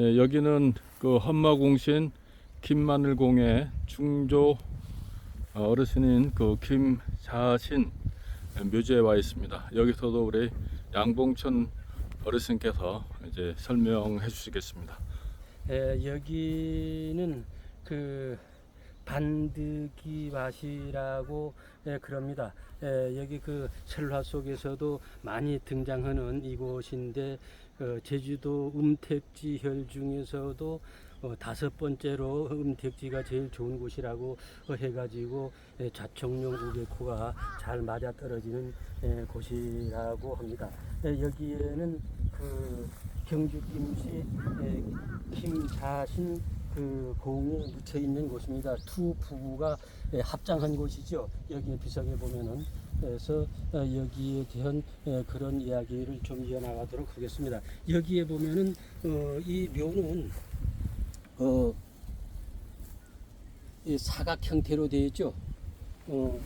예, 여기는 그 헌마공신 김마늘공의 중조 어, 어르신인 그 김자신 묘지에 와 있습니다. 여기서도 우리 양봉천 어르신께서 이제 설명해 주시겠습니다. 에, 여기는 그 반드기 밭이라고 예, 그럽니다. 에, 여기 그 설화 속에서도 많이 등장하는 이곳인데 어, 제주도 음택지혈 중에서도 어, 다섯 번째로 음택지가 제일 좋은 곳이라고 어, 해가지고 예, 좌청룡 우개코가 잘 맞아 떨어지는 예, 곳이라고 합니다. 예, 여기에는 그 경주 김씨 예, 김자신 그 공이 묻혀 있는 곳입니다. 두 부부가 예, 합장한 곳이죠. 여기에 비석에 보면은 그래서 어, 여기에 대한 예, 그런 이야기를 좀 이어나가도록 하겠습니다. 여기에 보면은 어, 이 묘는 어, 이 사각 형태로 되어 있죠. 어,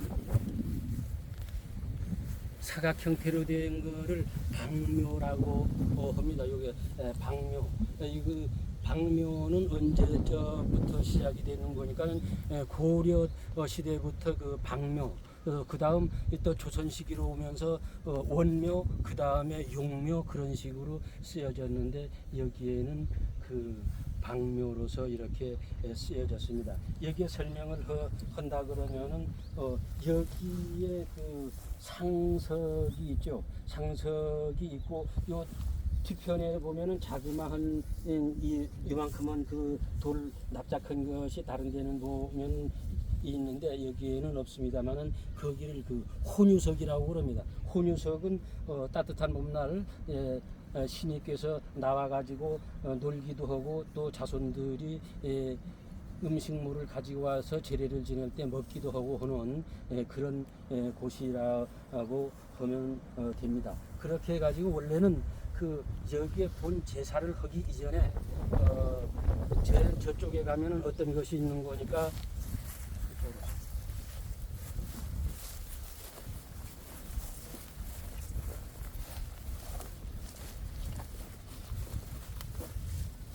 사각 형태로 된 거를 방묘라고 어, 합니다. 요게 에, 방묘. 에, 이거 방묘는 언제부터 시작이 되는 거니까는 에, 고려 어, 시대부터 그 방묘. 어, 그 다음 또 조선 시기로 오면서 어, 원묘, 그 다음에 용묘 그런 식으로 쓰여졌는데 여기에는 그 방묘로서 이렇게 에, 쓰여졌습니다. 여기에 설명을 허- 한다 그러면은 어, 여기에 그 상석이 있죠. 상석이 있고 요 뒤편에 보면은 자그마한 음, 이 이만큼은 그 돌 납작한 것이 다른 데는 보면 있는데 여기에는 없습니다만은 거기를 그 혼유석이라고 그럽니다. 혼유석은 어, 따뜻한 봄날 예, 어, 신이께서 나와 가지고 어, 놀기도 하고 또 자손들이 예, 음식물을 가지고 와서 제례를 지낼 때 먹기도 하고 하는 예, 그런 예, 곳이라고 하면 어, 됩니다. 그렇게 해가지고 원래는 그 여기에 본 제사를 하기 이전에 어, 저, 저쪽에 가면은 어떤 것이 있는 거니까 이쪽으로.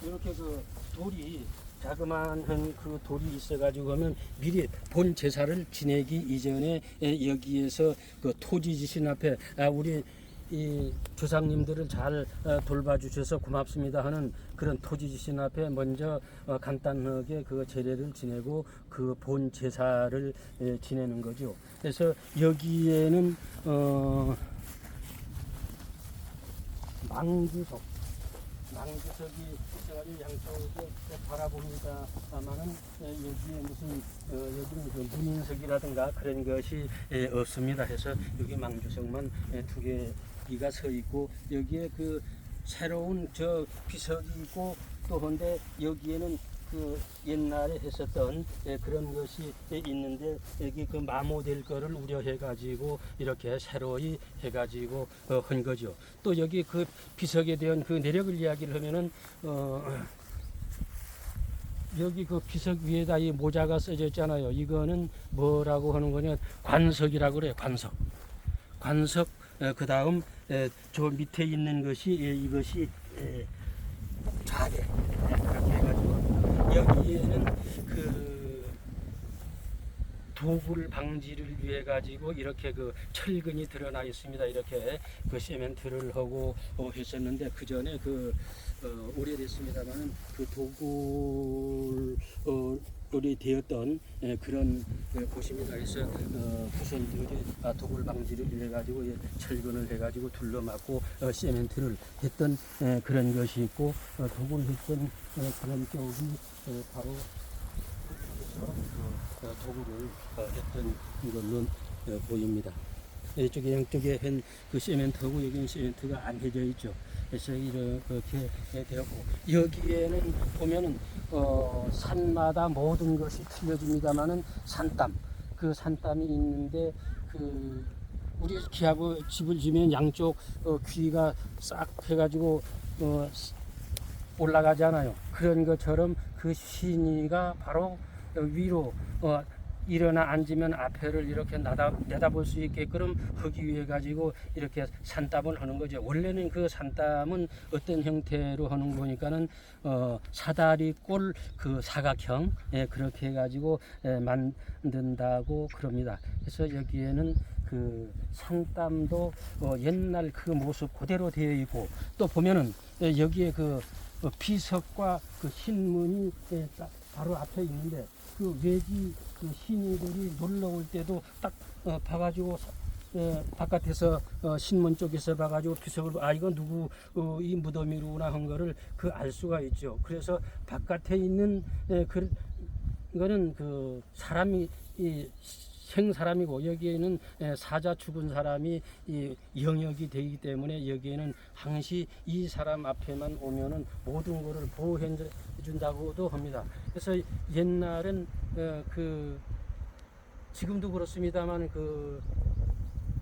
이렇게 그 돌이 자그마한 그 돌이 있어가지고 하면 미리 본 제사를 지내기 이전에 에, 여기에서 그 토지 지신 앞에 아, 우리 이 조상님들을 잘 어, 돌봐주셔서 고맙습니다 하는 그런 토지 지신 앞에 먼저 어, 간단하게 그 제례를 지내고 그 본 제사를 에, 지내는 거죠. 그래서 여기에는 어, 망주석 망주석이 있어가지고 양쪽에 바라봅니다만은 여기에 무슨 어, 여기는 그 문인석이라든가 그런 것이 예, 없습니다. 해서 여기 망주석만 예, 두 개가 서 있고 여기에 그 새로운 저 비석이 있고 또 한데 여기에는 그 옛날에 했었던 예, 그런 것이 예, 있는데 여기 그 마모될 거를 우려해 가지고 이렇게 새로이 해 가지고 어, 한 거죠. 또 여기 그 비석에 대한 그 내력을 이야기를 하면은 어 여기 그 비석 위에다 이 모자가 써져 있잖아요. 이거는 뭐라고 하는 거냐? 관석이라고 그래요. 관석. 관석. 그 다음 저 밑에 있는 것이 예, 이것이 예, 좌대. 여기에는 그 도굴 방지를 위해 가지고 이렇게 그 철근이 드러나 있습니다. 이렇게 그 세멘트를 하고 어, 했었는데 그 전에 그 어, 오래됐습니다만은 그 도굴 어, 이 되었던 예, 그런 예, 곳입니다. 그래서 어, 후손들이 아, 도굴 방지를 위해 가지고 예, 철근을 해 가지고 둘러막고 어, 세멘트를 했던 예, 그런 것이 있고 어, 도굴했던 어, 그런 쪽이 예, 바로 어, 도구를 어, 했던 어, 보입니다. 이쪽에 양쪽에 한그 세멘트하고 여기는 세멘트가 안 해져 있죠. 그래서 이렇게 되었고 여기에는 보면은 어, 산마다 모든 것이 틀려집니다만은 산땀 그 산땀이 있는데 그 우리 기하고 집을 지면 양쪽 어, 귀가 싹 해가지고 어, 올라가잖아요. 그런 것처럼 그 신이가 바로 위로 어, 일어나 앉으면 앞에를 이렇게 나다, 내다볼 수 있게끔 하기 위해 가지고 이렇게 산담을 하는 거죠. 원래는 그 산담은 어떤 형태로 하는 거니까는 어, 사다리 꼴 그 사각형 예, 그렇게 해 가지고 예, 만든다고 그럽니다. 그래서 여기에는 그 산담도 어, 옛날 그 모습 그대로 되어 있고 또 보면은 예, 여기에 그 어, 비석과 그 신문이 예, 딱 바로 앞에 있는데 그 외지 그 신이들이 놀러 올 때도 딱 어, 봐가지고 사- 예, 바깥에서 어, 신문 쪽에서 봐가지고 비석을 아 이건 누구 어, 이 무덤이구나 한 거를 그 알 수가 있죠. 그래서 바깥에 있는 예, 그 이거는 그 사람이 이 생 사람이고 여기에는 예, 사자 죽은 사람이 이 영역이 되기 때문에 여기에는 항시 이 사람 앞에만 오면은 모든 것을 보호해 준다고도 합니다. 그래서 옛날엔 어, 그 지금도 그렇습니다만 그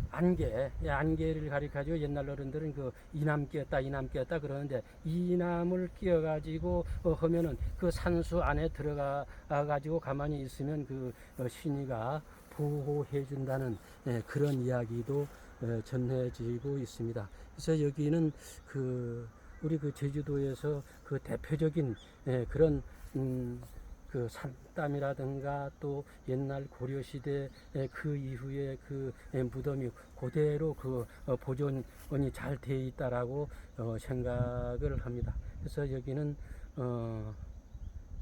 안개, 예, 안개를 가리켜가지고 옛날 어른들은 그 이남 끼었다, 이남 끼었다 그러는데 이남을 끼어가지고 어, 하면은 그 산수 안에 들어가 가지고 가만히 있으면 그 어, 신이가 보호해 준다는 예, 그런 이야기도 어, 전해지고 있습니다. 그래서 여기는 그 우리 그 제주도에서 그 대표적인 예, 그런 음, 그 산담이라든가 또 옛날 고려 시대 그 이후에 그 예, 무덤이 그대로 그 어, 보존이 잘 돼 있다라고 어, 생각을 합니다. 그래서 여기는 어,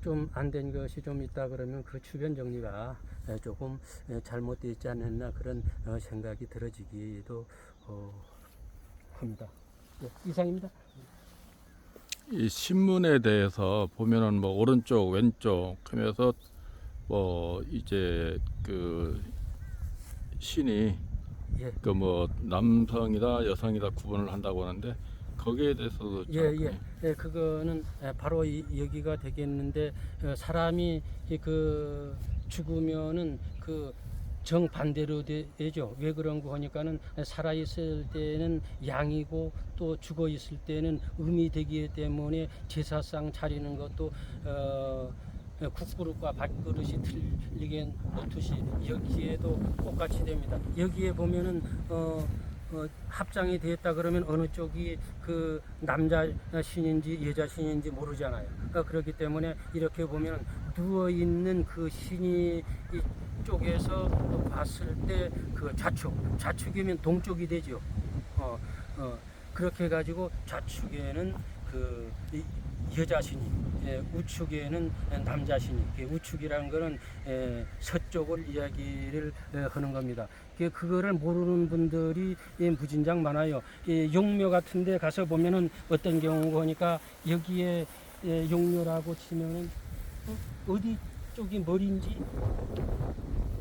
좀 안 된 것이 좀 있다 그러면 그 주변 정리가 예, 조금 예, 잘못되어 있지 않았나 그런 어, 생각이 들어지기도 어, 합니다. 네, 이상입니다. 이 신문에 대해서 보면은 뭐 오른쪽 왼쪽 하면서 뭐 이제 그 신이 예. 그뭐 남성이다 여성이다 구분을 한다고 하는데 거기에 대해서도 예, 좀 예, 예, 그거는 예, 바로 이, 여기가 되겠는데 어, 사람이 이그 죽으면은 그 정반대로 되죠. 왜 그런 거 하니까는 살아 있을 때는 양이고 또 죽어 있을 때는 음이 되기 때문에 제사상 차리는 것도 어 국그릇과 밥그릇이 틀리게 놓듯이 여기에도 똑같이 됩니다. 여기에 보면은 어, 어, 합장이 되었다 그러면 어느 쪽이 그 남자 신인지 여자 신인지 모르잖아요. 어, 그렇기 때문에 이렇게 보면 누워 있는 그 신이 이쪽에서 봤을 때 그 좌측, 좌측이면 동쪽이 되죠. 어, 어, 그렇게 해가지고 좌측에는 그 이- 여자 신이, 예, 우측에는 남자. 그 우측이라는 거는 예, 서쪽을 이야기를 예, 하는 겁니다. 그 그거를 모르는 분들이 예, 무진장 많아요. 예, 용묘 같은데 가서 보면은 어떤 경우가 하니까 여기에 예, 용묘라고 치면은 어, 어디 쪽이 머리인지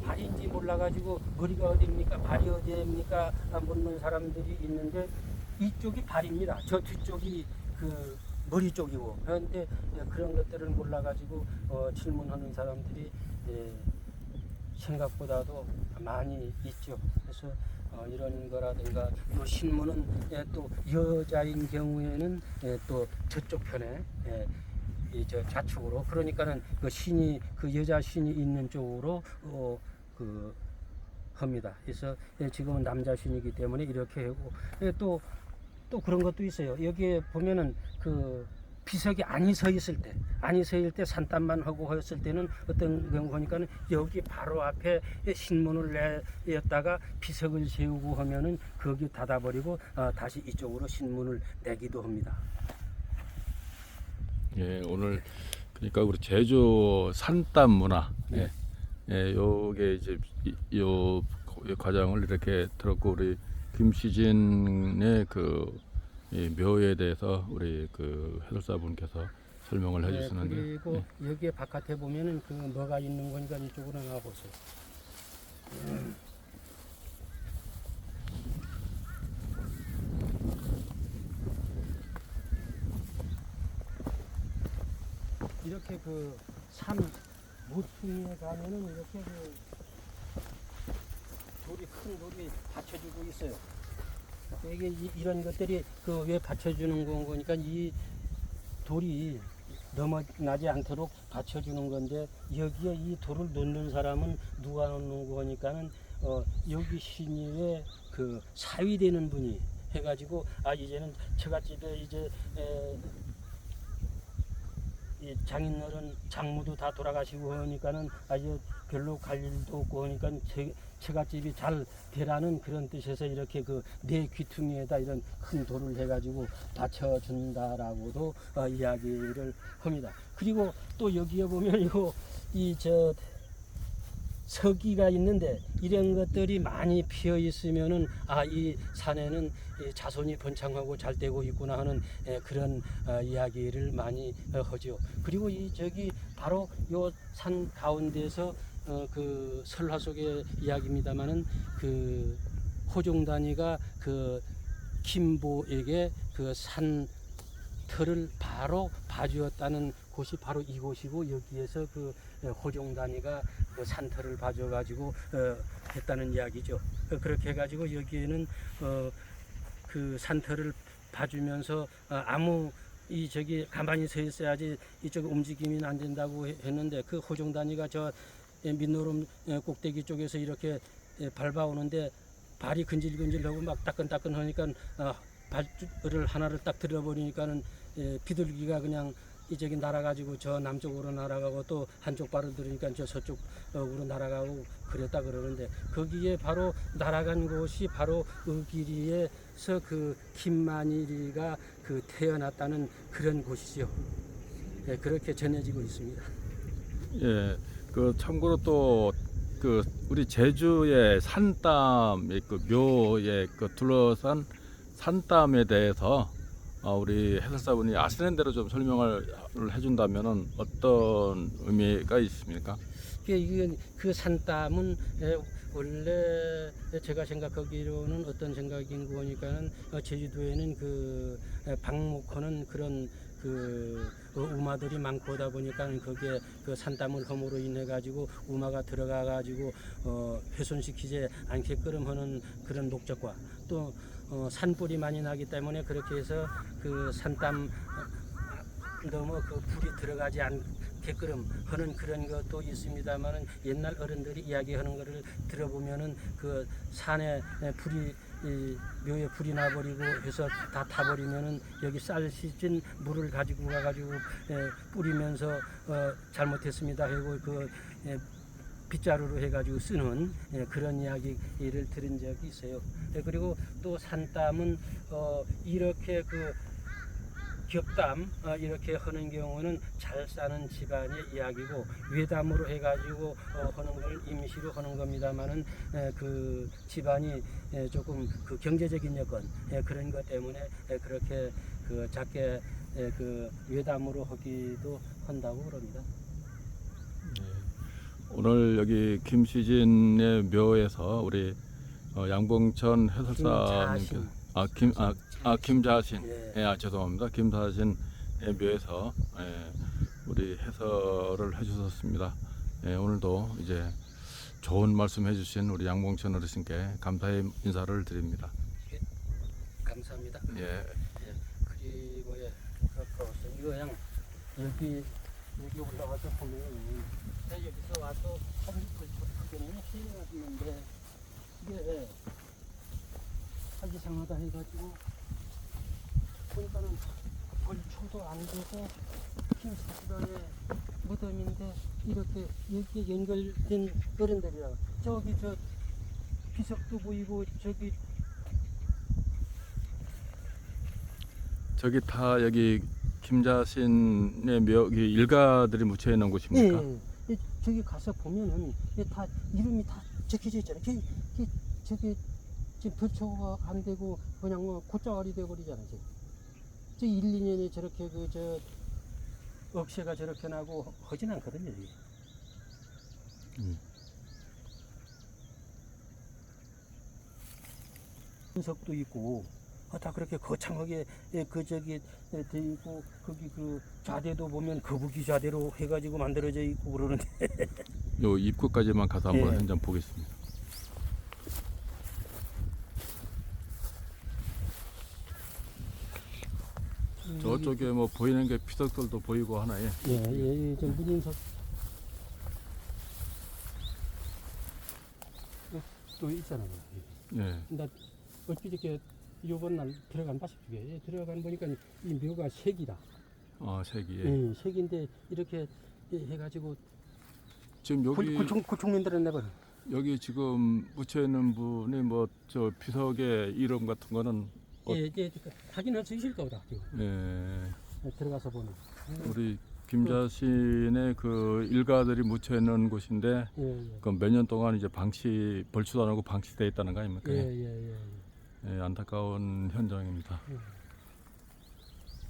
발인지 몰라가지고 머리가 어디입니까 발이 어디입니까 아, 묻는 사람들이 있는데 이쪽이 발입니다. 저 뒤쪽이 그 머리 쪽이고 그런데 예, 그런 것들을 몰라가지고 어, 질문하는 사람들이 예, 생각보다도 많이 있죠. 그래서 어, 이런 거라든가 또 신문은 예, 또 여자인 경우에는 예, 또 저쪽 편에 예, 이저 좌측으로 그러니까는 그 신이 그 여자 신이 있는 쪽으로 어, 그 합니다. 그래서 예, 지금은 남자 신이기 때문에 이렇게 하고 예, 또 또 그런 것도 있어요. 여기에 보면은 그 비석이 아니 서 있을 때, 아니 서 있을 때 산담만 하고 했을 때는 어떤 경우 보니까는 여기 바로 앞에 신문을 내었다가 비석을 세우고 하면은 거기 닫아버리고 어, 다시 이쪽으로 신문을 내기도 합니다. 예, 오늘 그러니까 우리 제주 산담 문화 예, 예, 요게 이제 이- 요 과정을 이렇게 들었고 우리 김시진의 그이 묘에 대해서 우리 그 해설사분께서 설명을 네, 해주시는데 그리고 여기에 바깥에 보면은 그 뭐가 있는 거니까 이쪽으로 나와 보세요. 음. 이렇게 그산 모퉁이에 가면은 이렇게 그 돌이 큰 돌이 받쳐주고 있어요. 이게 이- 이런 것들이 그 왜 받쳐주는 건 거니까 이 돌이 넘어나지 않도록 받쳐주는 건데 여기에 이 돌을 놓는 사람은 누가 놓는 거니까는 어, 여기 신의의 그 사위 되는 분이 해가지고 아 이제는 처갓집에 이제 에, 이 장인어른 장모도 다 돌아가시고 하니까는 아주 별로 갈 일도 없고 하니까 제, 처갓집이 잘 되라는 그런 뜻에서 이렇게 그 내 귀퉁이에다 이런 큰 돌을 해가지고 받쳐준다라고도 어, 이야기를 합니다. 그리고 또 여기에 보면 이저 서기가 있는데 이런 것들이 많이 피어 있으면은 아 이 산에는 이 자손이 번창하고 잘 되고 있구나 하는 에, 그런 어, 이야기를 많이 어, 하죠. 그리고 이 저기 바로 요 산 가운데서 어, 그 설화 속의 이야기입니다만은 그 호종단이가 그 김보에게 그 산 터를 바로 봐주었다는 곳이 바로 이곳이고 여기에서 그 어, 호종단이가 그 산터를 봐줘가지고 어, 했다는 이야기죠. 어, 그렇게 해가지고 여기에는 어, 그 산터를 봐주면서 어, 아무 이 저기 가만히 서 있어야지 이쪽 움직임이 안 된다고 해- 했는데 그 호종단이가 저 예, 민노름 예, 꼭대기 쪽에서 이렇게 예, 밟아오는데 발이 근질근질하고 막 따끈따끈 하니까 어, 발을 하나를 딱 들어버리니까는 예, 비둘기가 그냥 이쪽이 날아가지고 저 남쪽으로 날아가고 또 한쪽 발을 들으니까 저 서쪽으로 날아가고 그랬다 그러는데 거기에 바로 날아간 곳이 바로 의기리에서 그 김만일이가 그 태어났다는 그런 곳이죠. 예, 그렇게 전해지고 있습니다. 예, 그 참고로 또 그 우리 제주의 산담, 그 묘에 그 둘러싼 산담에 대해서 어, 우리 해설사분이 아시는 대로 좀 설명을 해준다면은 어떤 의미가 있습니까? 그 산담은 에, 원래 제가 생각하기로는 어떤 생각인 거니까는 어, 제주도에는 그 에, 방목하는 그런 그 어, 우마들이 많고 하다 보니까 거기에 그 산담을 험으로 인해 가지고 우마가 들어가 가지고 어, 훼손시키지 않게끔 하는 그런 목적과 또 어, 산불이 많이 나기 때문에 그렇게 해서 그 산담 어, 너무 그 불이 들어가지 않게끔 하는 그런 것도 있습니다만은 옛날 어른들이 이야기하는 것을 들어보면은 그 산에 불이 이 묘에 불이 나버리고 해서 다 타버리면은 여기 쌀 시즌 물을 가지고 가가지고 에, 뿌리면서 어, 잘못했습니다 하고 그 에, 빗자루로 해가지고 쓰는 예, 그런 이야기를 들은 적이 있어요. 예, 그리고 또 산담은 어, 이렇게 그 겹담 어, 이렇게 하는 경우는 잘 사는 집안의 이야기고 외담으로 해가지고 어, 하는 걸 임시로 하는 겁니다만은 에, 그 집안이 에, 조금 그 경제적인 여건 에, 그런 것 때문에 에, 그렇게 그 작게 에, 그 외담으로 하기도 한다고 그럽니다. 오늘 여기 김시진의 묘에서 우리 어, 양봉천 해설사님께 김자신. 아김 아, 아 김자신 예. 예, 아, 죄송합니다. 김사신의 묘에서 예, 우리 해설을 해주셨습니다. 예, 오늘도 이제 좋은 말씀 해주신 우리 양봉천 어르신께 감사의 인사를 드립니다. 감사합니다. 예, 예, 그리고 예, 그렇고 이거 그냥 여기 여기 올라와서 보면 내 여기서 와서 사진 그거는 해놨는데 이게 아주 이상하다 해가지고 보니까는 벌초도 안 되고 흰 사시방의 무덤인데 이렇게 여기에 연결된 어른들이라 저기 저 비석도 보이고 저기 저기 다 여기 김자신의 묘이 일가들이 묻혀 있는 곳입니까? 예, 예. 저기 가서 보면은 이게 다 이름이 다 적혀져 있잖아요. 저기, 저기, 저기 지금 벌초가 안 되고 그냥 뭐 고짜가리 돼버리잖아요. 지금. 저 1, 2년에 저렇게 그 저 억새가 저렇게 나고 하진 않거든요. 여기. 음. 분석도 있고 어, 다 그렇게 거창하게 예, 그 저기 예, 돼 있고 거기 그 자대도 보면 거북이 자대로 해가지고 만들어져 있고 그러는데 요 입구까지만 가서 한번 예. 현장 보겠습니다. 저쪽에 뭐 보이는 게 피석들도 보이고 하나에 예, 예, 예, 저 문인석 어, 또 있잖아요. 예. 나 어찌저께 요번 날 들어간 적에 예, 들어간 보니까 이 묘가 색이다. 어 색이 예. 예, 색인데 이렇게 예, 해가지고 지금 여기 구 청 구청민들은 내가 여기 지금 묻혀 있는 분이 뭐저 피석의 이름 같은 거는 어. 예, 예, 확인할 수 있을 거다. 지금. 예. 예, 들어가서 보면. 우리 김자신의 그 일가들이 묻혀 있는 곳인데 예, 예. 그몇년 동안 이제 방치 벌치도 안 하고 방치돼 있다는 거 아닙니까? 예, 예, 예. 예, 안타까운 현장입니다. 예.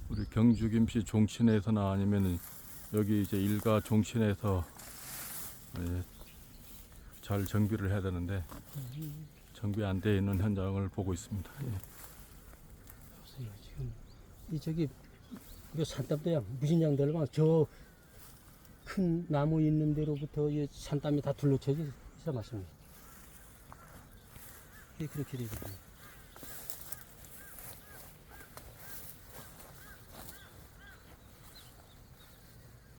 우리 경주 김씨 종친에서나 아니면 여기 이제 일가 종친에서 예, 잘 정비를 해야 되는데 정비 안 돼 있는 현장을 보고 있습니다. 예. 보세요, 지금 이 저기 이 산땀대양 무신양들 막저큰 나무 있는 데로부터 이 산땀이 다 둘러쳐져 있어 맞습니다. 이게 그렇게 되거든요.